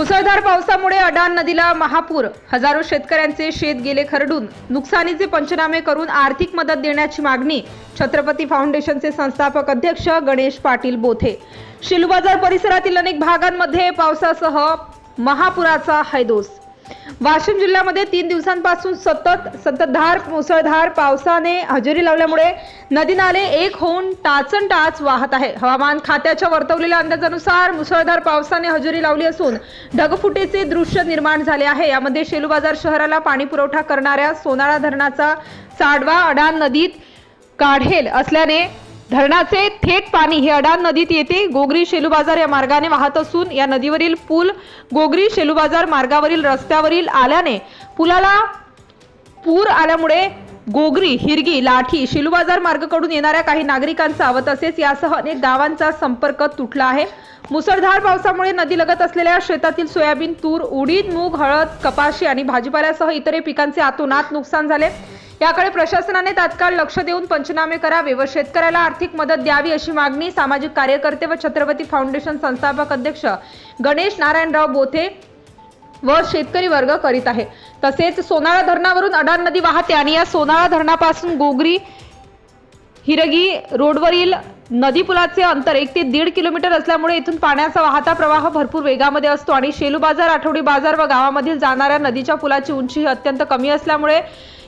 मुसळधार पावसामुळे अडाण नदीला महापूर. हजारो शेतकऱ्यांचे शेत गेले खरडून. नुकसानीचे पंचनामे करून आर्थिक मदत देण्याची मागणी छत्रपती फाउंडेशनचे संस्थापक अध्यक्ष गणेश पाटील बोथे. शिलबाजार परिसरातील अनेक भागांमध्ये पावसासह महापुराचा हैदोस. वाशिम जिल्ह्यामध्ये तीन दिवसांपासून सतत संततधार मुसळधार पावसाने हजेरी लावल्यामुळे नदी नाले एक होऊन टाचन टाच वाहत आहे हवामान खात्याच्या वर्तवलेल्या अंदाजानुसार मुसळधार पावसाने हजेरी लावली असून ढगफुटीचे दृश्य निर्माण झाले आहे. यामध्ये शेलू बाजार शहराला पाणी पुरवठा करणाऱ्या सोनाळा धरणाचा साडवा अडाण नदीत काढेल असल्याने धरणाचे थेट पाणी हे अडाण नदीत येते. गोगरी शेलूबाजार या मार्गाने वाहत असून या नदीवरील पूल गोगरी शेलूबाजार मार्गावरील रस्त्यावरील आल्याने पुलाला पूर आल्यामुळे गोगरी हिरगी लाठी शिलूबाजार मार्गाकडून येणाऱ्या काही नागरिकांचा व तसेच यासह अनेक गावांचा संपर्क तुटला आहे. मुसळधार पावसामुळे नदीलगत असलेल्या शेतातील सोयाबीन तूर उडीद मूग हळद कपाशी आणि भाजीपाल्यासह इतरही पिकांचे आतोनात नुकसान झाले. याकडे प्रशासनाने तात्काळ लक्ष देऊन पंचनामे करावे व शेतकऱ्याला आर्थिक मदत द्यावी अशी मागणी सामाजिक कार्यकर्ते व छत्रपती फाउंडेशन संस्थापक अध्यक्ष गणेश नारायणराव बोथे व शेतकरी वर्ग करीत आहे. तसेच सोनाळा धरणावरून अडाण नदी वाहते आणि या सोनाळा धरणापासून गोगरी हिरगी रोडवरील नदी पुलाचे अंतर एक ते दीड किलोमीटर असल्यामुळे इथून पाण्याचा वाहता प्रवाह भरपूर वेगामध्ये असतो आणि शेलू बाजार आठवडी बाजार व गावामधील जाणाऱ्या नदीच्या पुलाची उंची ही अत्यंत कमी असल्यामुळे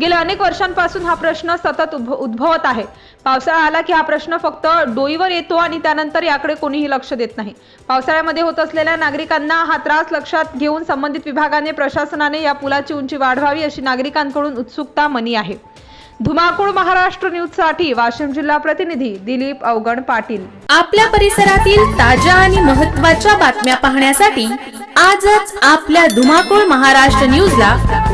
गेल्या अनेक वर्षांपासून हा प्रश्न सतत उद्भ- उद्भवत आहे. पावसाळा आला की हा प्रश्न फक्त डोईवर येतो आणि त्यानंतर याकडे कोणीही लक्ष देत नाही. पावसाळ्यामध्ये होत असलेल्या नागरिकांना हा त्रास लक्षात घेऊन संबंधित विभागाने प्रशासनाने या पुलाची उंची वाढवावी अशी नागरिकांकडून उत्सुकता मनी आहे. धुमाकूळ महाराष्ट्र न्यूजसाठी वाशिम जिल्हा प्रतिनिधी दिलीप अवगण पाटील. आपल्या परिसरातील ताज्या आणि महत्त्वाच्या बातम्या पाहण्यासाठी आजच आपल्या धुमाकूळ महाराष्ट्र न्यूजला